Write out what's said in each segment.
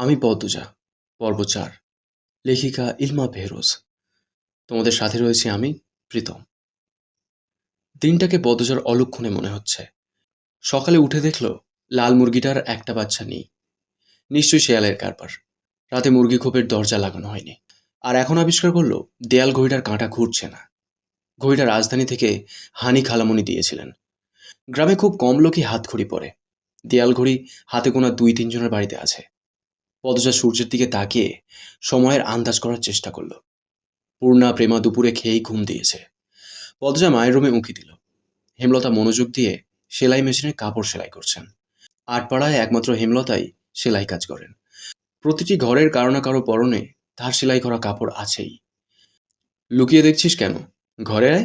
আমি পদ্মজা, পর্ব চার, লেখিকা ইলমা বেহরোজ তোমাদের সাথে রয়েছি আমি, প্রীতম। দিনটাকে পদ্মজার অলক্ষণে মনে হচ্ছে। সকালে উঠে দেখল, লাল মুরগিটার একটা বাচ্চা নেই। নিশ্চয়ই শেয়ালের কারবার। রাতে মুরগি খোপের দরজা লাগানো হয়নি। আর এখন আবিষ্কার করল, দেয়াল ঘড়িটার কাঁটা ঘুরছে না। ঘড়িটা রাজধানী থেকে হানি খালামনি দিয়েছিলেন। গ্রামে খুব কম লোকই হাত ঘড়ি পরে। দেয়াল ঘড়ি হাতে গোনা দুই তিনজনের বাড়িতে আছে। পদজা সূর্যের দিকে তাকিয়ে সময়ের আন্দাজ করার চেষ্টা করল। পূর্ণা প্রেমা দুপুরে খেয়েই ঘুম দিয়েছে। পদজা মায়ের রুমে উঁকি দিল। হেমলতা মনোযোগ দিয়ে সেলাই মেশিনে কাপড় সেলাই করছেন। আটপাড়ায় একমাত্র হেমলতাই সেলাই কাজ করেন। প্রতিটি ঘরের কারও না কারও পরনে তার সেলাই করা কাপড় আছেই। লুকিয়ে দেখছিস কেন? ঘরে আয়।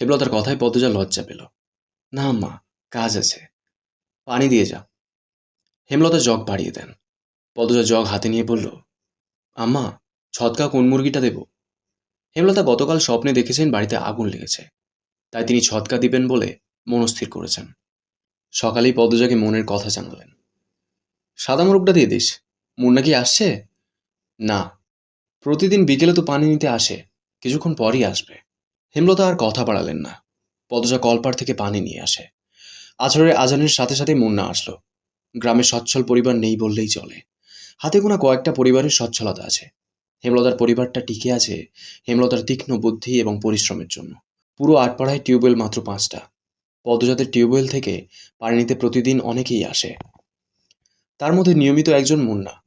হেমলতার কথায় পদজা লজ্জা পেল। না মা, কাজ আছে। পানি দিয়ে যা। হেমলতা জগ বাড়িয়ে দেন। পদজা জগ হাতে নিয়ে বলল, আম্মা ছটকা কোন মুরগিটা দেব? হেমলতা গতকাল স্বপ্নে দেখেছেন বাড়িতে আগুন লেগেছে। তাই তিনি ছটকা দিবেন বলে মনস্থির করেছেন। সকালেই পদজাকে মনের কথা জানালেন। সাদা মুরগটা দিয়ে দিস। মুন্না কি আসছে? না। প্রতিদিন বিকেলে তো পানি নিতে আসে। কিছুক্ষণ পরই আসবে। হেমলতা আর কথা বাড়ালেন না। পদজা কলপার থেকে পানি নিয়ে আসে। আছরের আজানের সাথে সাথে মুন্না আসলো। গ্রামে সচ্ছল পরিবার নেই বললেই চলে। হাতে গোনা কয়েকটা পরিবারের সচ্ছলতা আছে। হেমলতার পরিবারটা টিকে আছে হেমলতার তীক্ষ্ণ বুদ্ধি এবং পরিশ্রমের জন্য। পুরো আটপাড়ায় টিউবওয়েল মাত্র পাঁচটা। পদজাতের টিউবওয়েল থেকে পানি নিতে প্রতিদিন অনেকেই আসে। তার মধ্যে নিয়মিত একজন মুন্না,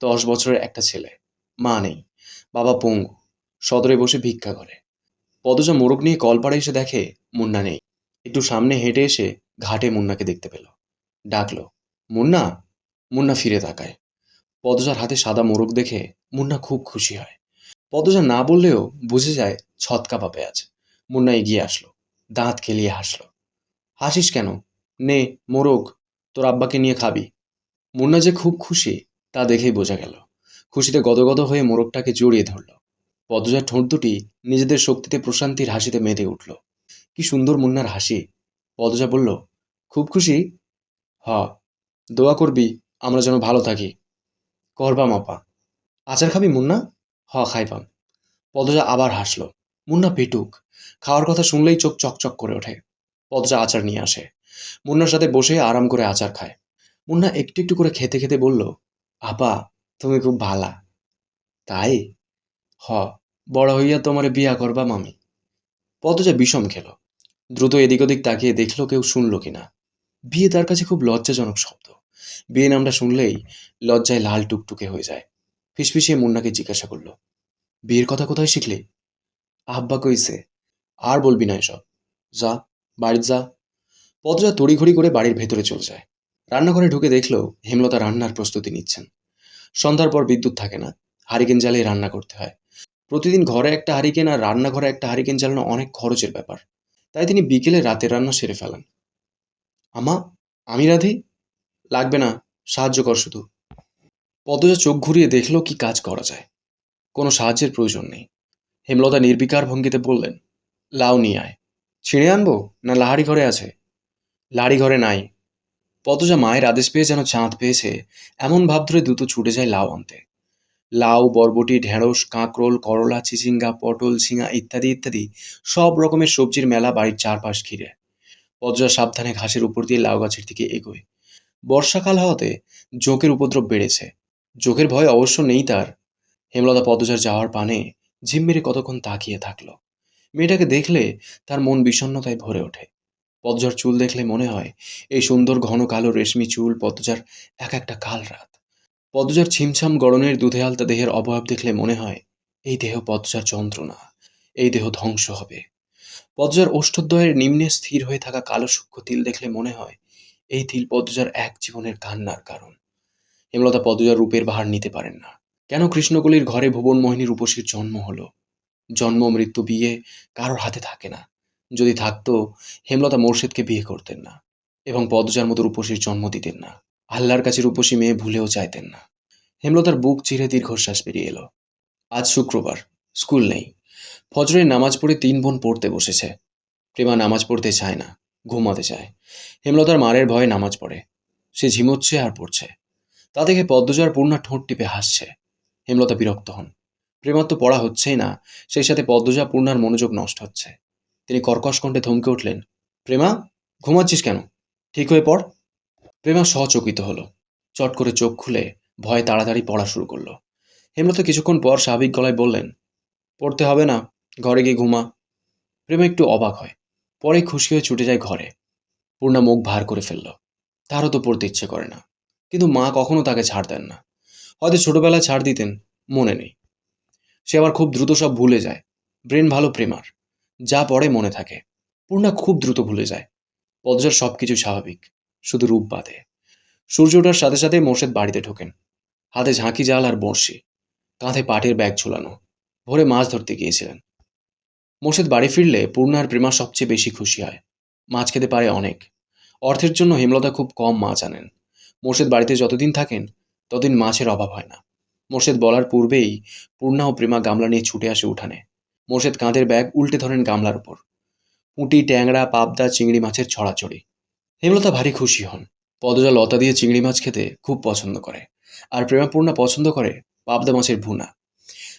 দশ বছরের একটা ছেলে, মা নেই, বাবা পঙ্গু, সদরে বসে ভিক্ষা করে। পদজা মোরগ নিয়ে কলপাড়ে এসে দেখে মুন্না নেই। একটু সামনে হেঁটে এসে ঘাটে মুন্নাকে দেখতে পেল। ডাকলো, মুন্না মুন্না ফিরে তাকায়। পদজার হাতে সাদা মোরগ দেখে মুন্না খুব খুশি হয়। পদজা না বললেও বুঝে যায় ছতকা পাবে আজ। মুন্না এগিয়ে আসলো, দাঁত খেলিয়ে হাসলো। হাসিস কেন? নে, মোরগ, তোর আব্বাকে নিয়ে খাবি। মুন্না যে খুব খুশি, তা দেখেই বোঝা গেল। খুশিতে গদগদ হয়ে মোরগটাকে জড়িয়ে ধরল। পদজার ঠোঁট দুটি নিজেদের শক্তিতে প্রশান্তির হাসিতে মেতে উঠল। কি সুন্দর মুন্নার হাসি। পদজা বলল, খুব খুশি? হ, দোয়া করবি, আমরা যেন ভালো থাকি। করবাম মাপা। আচার খাবি মুন্না? হ, খাইবাম। পদজা আবার হাসলো। মুন্না পেটুক। খাওয়ার কথা শুনলেই চোখ চকচক করে ওঠে। পদজা আচার নিয়ে আসে। মুন্নার সাথে বসে আরাম করে আচার খায়। মুন্না একটু একটু করে খেতে খেতে বলল, আপা, তুমি খুব ভালা। তাই? হ, বড় হইয়া তোমারে বিয়া করবা মামি। পদজা বিষম খেল। দ্রুত এদিক ওদিক তাকিয়ে দেখল কেউ শুনলো কিনা। বিয়ে তার কাছে খুব লজ্জাজনক শব্দ। বিয়ে নামটা শুনলেই লজ্জায় লাল টুকটুকে হয়ে যায়। ফিসফিসিয়ে মুন্নাকে জিজ্ঞাসা করল, বিয়ের কথা কোথায় শিখলে? আব্বা কইছে, আর বলবি না এসব। যা বাড়ির যা। পদজা তড়িঘড়ি করে বাড়ির ভেতরে চলে যায়। রান্নাঘরে ঢুকে দেখল হেমলতা রান্নার প্রস্তুতি নিচ্ছেন। সন্ধ্যার পর বিদ্যুৎ থাকে না, হারিকেন জ্বালিয়ে রান্না করতে হয়। প্রতিদিন ঘরে একটা হারিকেন আর রান্নাঘরে একটা হারিকেন জ্বালানো অনেক খরচের ব্যাপার। তাই তিনি বিকেলে রাতের রান্না সেরে ফেলেন। আমা, আমি রাধি? লাগবে না, সাহায্য কর শুধু। পদজা চোখ ঘুরিয়ে দেখল কি কাজ করা যায়। কোনো সাহায্যের প্রয়োজন নেই। হেমলতা নির্বিকার ভঙ্গিতে বললেন লাউ নিয়ে আয়। ছিঁড়ে আনব না লাহারি ঘরে আছে? লাহারি ঘরে নাই। পদজা মায়ের আদেশ পেয়ে যেন চাঁদ পেয়েছে, এমন ভাব ধরে দ্রুত ছুটে যায় লাউ আনতে। লাউ, বরবটি, ঢেঁড়স, কাঁকরোল, করলা, চিচিঙ্গা, পটল, ঝিঙা ইত্যাদি ইত্যাদি সব রকমের সবজির মেলা বাড়ির চারপাশ ঘিরে। পদজা সাবধানে ঘাসের উপর দিয়ে লাউ গাছের দিকে এগোয়। বর্ষাকাল হওয়াতে জোকের উপদ্রব বেড়েছে। জোকের ভয় অবশ্য নেই তার। হেমলতা পদজার যাওয়ার পানে ঝিম মেরে কতক্ষণ তাকিয়ে থাকল। মেয়েটাকে দেখলে তার মন বিষণ্ণতায় ভরে ওঠে। পদজার চুল দেখলে মনে হয় এই সুন্দর ঘন কালো রেশমি চুল পদজার এক একটা কাল রাত। পদজার ছিমছাম গড়নের দুধে আলতা দেহের অবয়ব দেখলে মনে হয় এই দেহ পদজার যন্ত্রণা, এই দেহ ধ্বংস হবে। পদজার ওষ্ঠদ্বয়ের নিম্নে স্থির হয়ে থাকা কালো সূক্ষ্ম তিল দেখলে মনে হয় এই তিল পদজার এক জীবনের কান্নার কারণ। হেমলতা পদ্মজার রূপের বাহার নিতে পারেন না। কেন কৃষ্ণকলির ঘরে ভুবন মোহিনী রূপসীর জন্ম হলো? জন্ম, মৃত্যু, বিয়ে কারোর হাতে থাকে না। যদি থাকতো, হেমলতা মোর্শেদকে বিয়ে করতেন না এবং পদ্মজার মতো রূপসীর জন্ম দিতেন না। আল্লাহর কাছে রূপসী মেয়ে ভুলেও চাইতেন না। হেমলতার বুক চিরে দীর্ঘশ্বাস বেরিয়ে এলো। আজ শুক্রবার, স্কুল নেই। ফজরের নামাজ পড়ে তিন বোন পড়তে বসেছে। প্রেমা নামাজ পড়তে চায় না। ঘুমাতে চায়। হেমলতার মারের ভয়ে নামাজ পড়ে। সে ঝিমোচ্ছে আর পড়ছে। তা দেখে পদ্মজার পূর্ণা ঠোঁট টিপে হাসছে। হেমলতা বিরক্ত হন। প্রেমার তো পড়া হচ্ছেই না, সেই সাথে পদ্মজা পূর্ণার মনোযোগ নষ্ট হচ্ছে। তিনি কর্কশ কণ্ঠে ধমকে উঠলেন, প্রেমা, ঘুমাচ্ছিস কেন? ঠিক হয়ে পড়। প্রেমা সচকিত হলো। চট করে চোখ খুলে ভয়ে তাড়াতাড়ি পড়া শুরু করল। হেমলতা কিছুক্ষণ পর স্বাভাবিক গলায় বললেন, পড়তে হবে না, ঘরে গিয়ে ঘুমা। প্রেমা একটু অবাক হয়। পরে খুশি হয়ে ছুটে যায় ঘরে। পূর্ণা মুখ ভার করে ফেলল। তারও তো পড়তে ইচ্ছে করে না। কিন্তু মা কখনো তাকে ছাড় দেন না। হয়তো ছোটবেলায় ছাড় দিতেন, মনে নেই। সে আবার খুব দ্রুত সব ভুলে যায়। ব্রেন ভালো প্রেমার। যা পড়ে মনে থাকে। পূর্ণা খুব দ্রুত ভুলে যায়। পদজার সব কিছু স্বাভাবিক। শুধু রূপ বাঁধে সূর্য ওঠার সাথে সাথে মোর্শেদ বাড়িতে ঢোকেন। হাতে ঝাঁকি, জাল আর বড়শি। কাঁধে পাটের ব্যাগ ঝুলানো। ভোরে মাছ ধরতে গিয়েছিলেন। মোর্শেদ বাড়ি ফিরলে পূর্ণা আর প্রেমা সবচেয়ে বেশি খুশি হয়। মাছ খেতে পারে অনেক। অর্থের জন্য হেমলতা খুব কম মাছ আনেন। মোর্শেদ বাড়িতে যতদিন থাকেন, ততদিন মাছের অভাব হয় না। মোর্শেদ বলার পূর্বেই পূর্ণা ও প্রেমা গামলা নিয়ে ছুটে আসে উঠানে। মোর্শেদ কাঁধের ব্যাগ উল্টে ধরেন গামলার উপর। পুঁটি, ট্যাংরা, পাবদা, চিংড়ি মাছের ছড়াছড়ি। হেমলতা ভারী খুশি হন। পদজা লতা দিয়ে চিংড়ি মাছ খেতে খুব পছন্দ করে। আর প্রেমাপূর্ণা পছন্দ করে পাবদা মাছের ভুনা।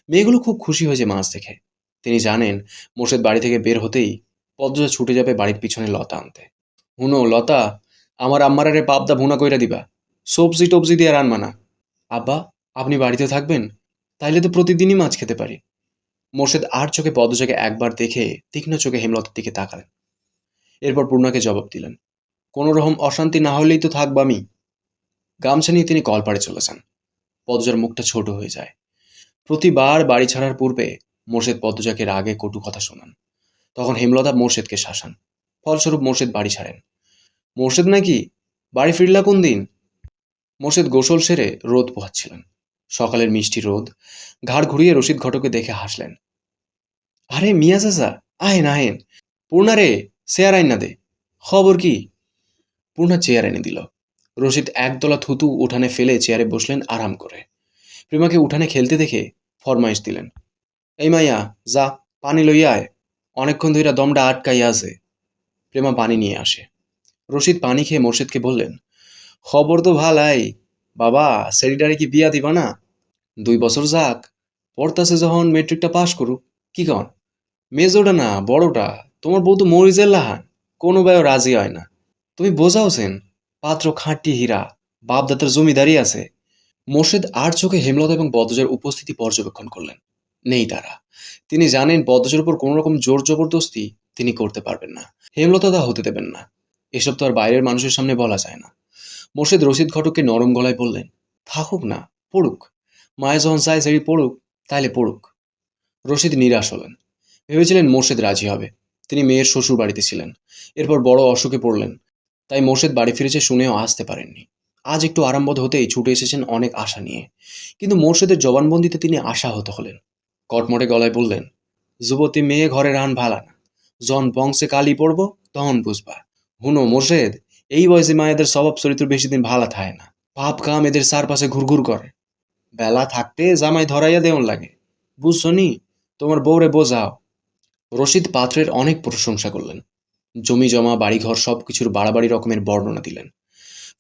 মেয়েগুলো খুব খুশি হয়েছে মাছ দেখে। তিনি জানেন, মোর্শেদ বাড়ি থেকে বের হতেই পদ্মজা ছুটে যাবে বাড়ির পিছনে লতা আনতে। হুনো, লতা, আমার আম্মারারে পাবদা ভুনা কইরা দিবা। সবজি টবজি দিয়ে রান্না না। আব্বা, আপনি বাড়িতে থাকবেন? তাইলে তো প্রতিদিনই মাছ খেতে পারি। মোর্শেদ আর চোখে পদ্মজাকে একবার দেখে তীক্ষ্ণ চোখে হেমলতার দিকে তাকালেন। এরপর পূর্ণাকে জবাব দিলেন, কোনো রকম অশান্তি না হলেই তো থাকব আমি। গামছা নিয়ে তিনি কলপাড়ে চলে যান। পদ্মজার মুখটা ছোট হয়ে যায়। প্রতিবার বাড়ি ছাড়ার পূর্বে মোর্শেদ পদ্মজাকে রাগে কটু কথা শোনান। তখন হেমলতা মোর্শেদকে শাসান। ফলস্বরূপ মোর্শেদ বাড়ি ছাড়েন। মোর্শেদ নাকি বাড়ি ফিরলা কোন দিন? মোর্শেদ গোসল সেরে রোদ পোহাচ্ছিলেন। সকালের মিষ্টি রোদ, ঘাড় ঘুরিয়ে রশিদ ঘটকে দেখে হাসলেন। আরে মিয়া চাচা, আহেন আহেন। পূর্ণা রে চেয়ার আইন না দে। খবর কি? পূর্ণা চেয়ার এনে দিল। রশিদ একদলা থুতু উঠানে ফেলে চেয়ারে বসলেন আরাম করে। প্রেমাকে উঠানে খেলতে দেখে ফরমাইশ দিলেন। এই মাইয়া, যা, পানি লইয়া আয়। অনেকক্ষণ ধইরা দমটা আটকাইয়া আছে। প্রেমা পানি নিয়ে আসে। রশিদ পানি খেয়ে মোর্শেদকে বললেন, খবর তো ভালাই। বাবা, সেরিটারে কি বিয়া দিবা না? দুই বছর যাক, পড়তাছে যখন মেট্রিকটা পাশ করুক। কি কন? মেজোটা না, বড়টা। তোমার বউ তো মরিজের লাহান। কোনো ব্যয় রাজি হয় না। তুমি বোঝাওছেন পাত্র খাঁটি হীরা বাপদাতার জমিদারি আছে। মোর্শেদ আর চোখে হেমলতা এবং বদজার উপস্থিতি পর্যবেক্ষণ করলেন। নেই তারা। তিনি জানেন বদজার উপর কোনো রকম জোর জবরদস্তি তিনি করতে পারবেন না। হেমলতা হতে দেবেন না। এসব তো আর বাইরের মানুষের সামনে বলা যায় না। মোর্শেদ রশিদ ঘটককে নরম গলায় বললেন, থাকুক না, পড়ুক। মায়ের যখন চায় সেটি পড়ুক, তাইলে পড়ুক। রশিদ নিরাশ হলেন। ভেবেছিলেন মোর্শেদ রাজি হবে। তিনি মেয়ের শ্বশুর বাড়িতে ছিলেন। এরপর বড় অসুখে পড়লেন। তাই মোর্শেদ বাড়ি ফিরেছে শুনেও আসতে পারেননি। আজ একটু আরামবোধ হতেই ছুটে এসেছেন অনেক আশা নিয়ে। কিন্তু মোর্শেদের জবানবন্দিতে তিনি আশাহত হলেন। কটমটে গলায় বললেন, যুবতী মেয়ে ঘরে রান ভালা না। জন বংশে কালি পড়ব, তখন বুঝবা, হুনো মোর্শেদ, এই বয়সে মায়েদের স্বভাব চরিত্র বেশি দিন ভালা থাকে না। পাপ কাম এদের চারপাশে ঘুরঘুর করে। বেলা থাকতে জামাই ধরাইয়া দেওয়ান লাগে। বুঝছ নি, তোমার বউরে বোঝাও। রশিদ পাত্রের অনেক প্রশংসা করলেন। জমি জমা, বাড়িঘর সব কিছুর বাড়াবাড়ি রকমের বর্ণনা দিলেন।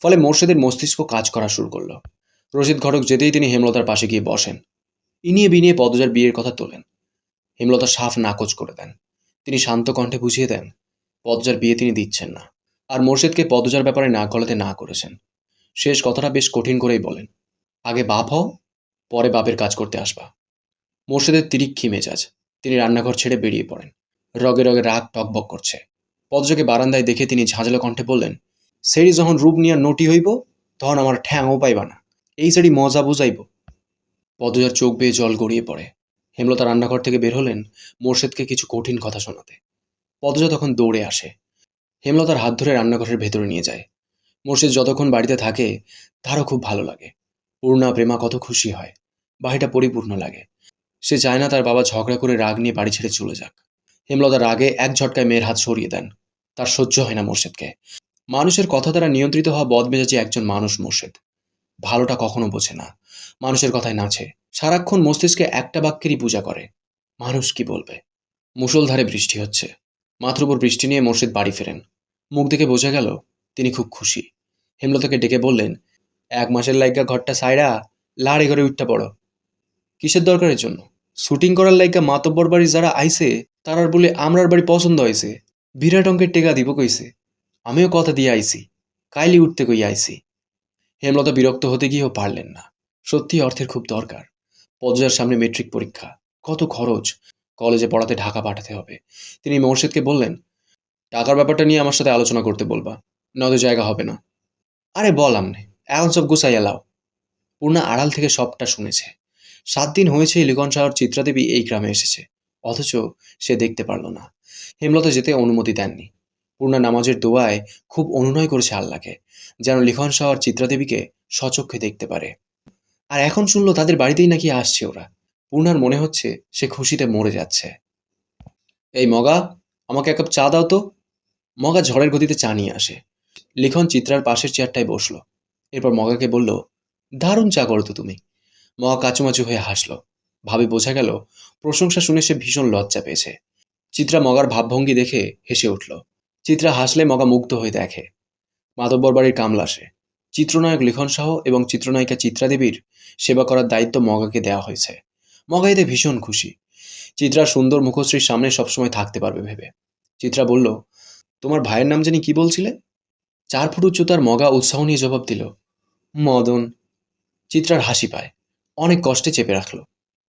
ফলে মোর্শেদের মস্তিষ্ক কাজ করা শুরু করল। রশিদ ঘটক যেতেই তিনি হেমলতার পাশে গিয়ে বসেন। ইনিয়ে বিনিয়ে পদজার বিয়ের কথা তোলেন। হেমলতা সাফ নাকচ করে দেন। তিনি শান্ত কণ্ঠে বুঝিয়ে দেন, পদজার বিয়ে তিনি দিচ্ছেন না। আর মোর্শেদকে পদজার ব্যাপারে না গলাতে না করেছেন। শেষ কথাটা বেশ কঠিন করেই বলেন, আগে বাপ হও, পরে বাপের কাজ করতে আসবা। মোর্শেদের তিরিক্ষি মেজাজ, তিনি রান্নাঘর ছেড়ে বেরিয়ে পড়েন। রগে রগে রাগ টকবক করছে। পদজাকে বারান্দায় দেখে তিনি ঝাঁঝালো কণ্ঠে বললেন, সেরি যখন রূপ নিয়ে নটি হইব, তখন আমার ঠ্যাংও পাইবা না। এই সেরি মজা বুঝাইব। পদজার চোখ বেয়ে জল গড়িয়ে পড়ে। হেমলতা রান্নাঘর থেকে বের হলেন মোর্শেদকে কিছু কঠিন কথা শোনাতে। পদজা তখন দৌড়ে আসে। হেমলতার হাত ধরে রান্নাঘরের ভেতরে নিয়ে যায়। মোর্শেদ যতক্ষণ বাড়িতে থাকে, তারও খুব ভালো লাগে। পূর্ণা, প্রেমা কত খুশি হয়। বাড়িটা পরিপূর্ণ লাগে। সে চায় না তার বাবা ঝগড়া করে রাগ নিয়ে বাড়ি ছেড়ে চলে যাক। হেমলতা রাগে এক ঝটকায় মেয়ের হাত সরিয়ে দেন। তার সহ্য হয় না মোর্শেদকে। মানুষের কথা দ্বারা নিয়ন্ত্রিত হওয়া বদমেজাজি একজন মানুষ মোর্শেদ। ভালোটা কখনো বোঝে না। মানুষের কথায় নাচে। সারাক্ষণ মস্তিষ্কে একটা বাক্যেরই পূজা করে। মানুষ কি বলবে? মুষলধারে বৃষ্টি হচ্ছে। মাথার উপর বৃষ্টি নিয়ে মোর্শেদ বাড়ি ফেরেন। মুখ দেখে বোঝা গেল, তিনি খুব খুশি। হেমলতাকে ডেকে বললেন, এক মাসের লাইগা ঘরটা সাইরা, লাড়ি ঘরে উঠতে পড়ো। কিসের দরকারের জন্য? শুটিং করার লাইগা মাতব্বর বাড়ি যারা আইছে তারার বলে আমরার বাড়ি পছন্দ হয়েছে বিরাট অঙ্কের টেকা দিব কইছে। আমিও কথা দিয়ে আইছি। কাইলি উঠতে কই আইছি? হেমলতা বিরক্ত হতে গিয়েও পারলেন না। সত্যি অর্থের খুব দরকার। পদজার সামনে মেট্রিক পরীক্ষা। কত খরচ? কলেজে পড়াতে ঢাকা পাঠাতে হবে। তিনি মোর্শেদকে বললেন, টাকার ব্যাপারটা নিয়ে আমার সাথে আলোচনা করতে বলবা নয়তো জায়গা হবে না। আরে বল আমনে এখন সব গুছাইয়া লাও। পূর্ণা আড়াল থেকে সবটা শুনেছে। সাত দিন হয়েছে লিখন শাহর চিত্রাদেবী এই গ্রামে এসেছে, অথচ সে দেখতে পারল না। হেমলতা যেতে অনুমতি দেননি। পূর্ণা নামাজের দোয়ায় খুব অনুনয় করেছে আল্লাহকে, যেন লিখন শাহর চিত্রাদেবীকে সচক্ষে দেখতে পারে। আর এখন শুনলো তাদের বাড়িতেই নাকি আসছে ওরা। পূর্ণার মনে হচ্ছে সে খুশিতে মরে যাচ্ছে। এই মগা, আমাকে এক কাপ চা দাও তো। মগা ঝড়ের গতিতে চা নিয়ে আসে। লিখন চিত্রার পাশের চেয়ারটায় বসল। এরপর মগাকে বলল, দারুণ চা করো তো তুমি। মগা কাচুমাচু হয়ে হাসলো। ভাবে বোঝা গেল, প্রশংসা শুনে সে ভীষণ লজ্জা পেয়েছে। চিত্রা মগার ভাবভঙ্গি দেখে হেসে উঠল। চিত্রা হাসলে মগা মুগ্ধ হয়ে দেখে। মাতব্বর বাড়ির কামলা সে চিত্রনায়ক লিখন শাহ এবং চিত্রনায়িকা চিত্রাদেবীর সেবা করার দায়িত্ব মগাকে দেওয়া হয়েছে। মগা এতে ভীষণ খুশি। চিত্রা সুন্দর মুখশ্রীর সামনে সবসময় থাকতে পারবে ভেবে। চিত্রা বলল, তোমার ভাইয়ের নাম জানি কি বলছিলে? চার ফুট উচ্চতার মগা উৎসাহ নিয়ে জবাব দিল, মদন। চিত্রার হাসি পায়, অনেক কষ্টে চেপে রাখল।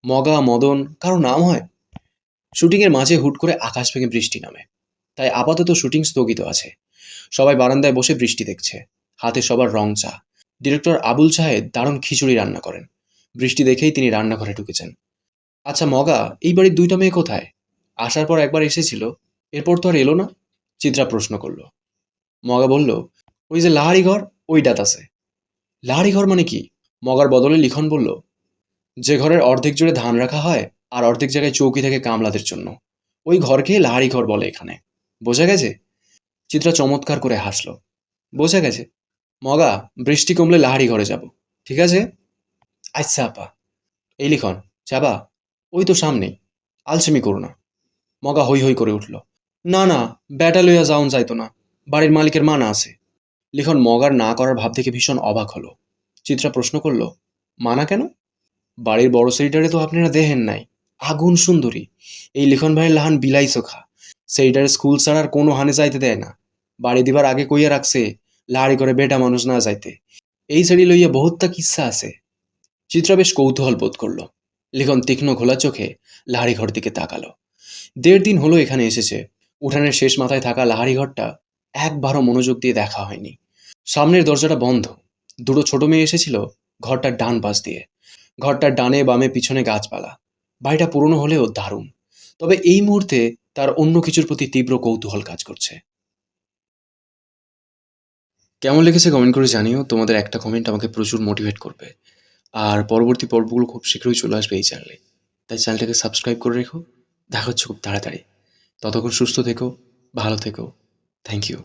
মগা, মদন, কারও নাম হয়? শুটিংয়ের মাঝে হুট করে আকাশ ভেঙে বৃষ্টি নামে। তাই আপাতত শুটিং স্থগিত আছে। সবাই বারান্দায় বসে বৃষ্টি দেখছে। হাতে সবার রং চা। ডিরেক্টর আবুল সাহেদ দারুণ খিচুড়ি রান্না করেন। বৃষ্টি দেখেই তিনি রান্নাঘরে ঢুকেছেন। আচ্ছা মগা, এই বাড়ির দুইটা মেয়ে কোথায়? আসার পর একবার এসেছিল। এরপর তো আর এলো না? চিত্রা প্রশ্ন করল। মগা বলল, ওই যে লাহারি ঘর, ওই ডাত আছে। লাহারি ঘর মানে কি? মগার বদলে লিখন বলল, যে ঘরের অর্ধেক জুড়ে ধান রাখা হয় আর অর্ধেক জায়গায় চৌকি থাকে কামলাদের জন্য। ওই ঘরকে লাহারি ঘর বলে এখানে। বোঝা গেছে? চিত্রা চমৎকার করে হাসলো। বোঝা গেছে। মগা, বৃষ্টি কমলে লাহারি ঘরে যাব। ঠিক আছে? আচ্ছা আপা। এই লিখন, যাবা? ওই তো সামনেই। আলসেমি করো না। মগা হই হই করে উঠল। না না, ব্যাটা লইয়া যাওন যাইতো না। বাড়ির মালিকের মানা আছে। লিখন মগার না করার ভাব দেখে ভীষণ অবাক হলো। চিত্রা প্রশ্ন করল, মানা কেন? বাড়ির বড় সেইটারে তো আপনারা দেহেন নাই। আগুন সুন্দরী। এই লিখন ভাইয়ের লাহান বিলাই চোখা সেইটারে স্কুল ছাড়ার কোনো হানে যাইতে দেয় না। বাড়ি দিবার আগে কইয়া রাখছে লাড়ি করে বেটা মানুষ না যাইতে। এই শাড়ি লইয়া বহুতটা কিচ্ছা আছে। চিত্রা বেশ কৌতূহল বোধ করল। লিখন তীক্ষ্ণ ঘোলা চোখে লাহারি ঘর দিকে তাকালো। দেড় দিন হলো এখানে এসেছে। উঠানের শেষ মাথায় থাকা লাহারি ঘরটা একবারও মনোযোগ দিয়ে দেখা হয়নি। সামনের দরজাটা বন্ধ। দুটো ছোট মেয়ে এসেছিল ঘরটার ডান পাশ দিয়ে। ঘরটার ডানে বামে পিছনে গাছপালা। বাড়িটা পুরনো হলেও দারুণ। তবে এই মুহূর্তে তার অন্য কিছুর প্রতি তীব্র কৌতূহল কাজ করছে। কেমন লেগেছে কমেন্ট করে জানিও। তোমাদের একটা কমেন্ট আমাকে প্রচুর মোটিভেট করবে। আর পরবর্তী পর্বগুলো খুব শীঘ্রই চলে আসবে এই চ্যানেলে তাই চ্যানেলটাকে সাবস্ক্রাইব করে রেখো। দেখা হচ্ছে খুব তাড়াতাড়ি। ততক্ষণ সুস্থ থেকো, ভালো থেকো। Thank you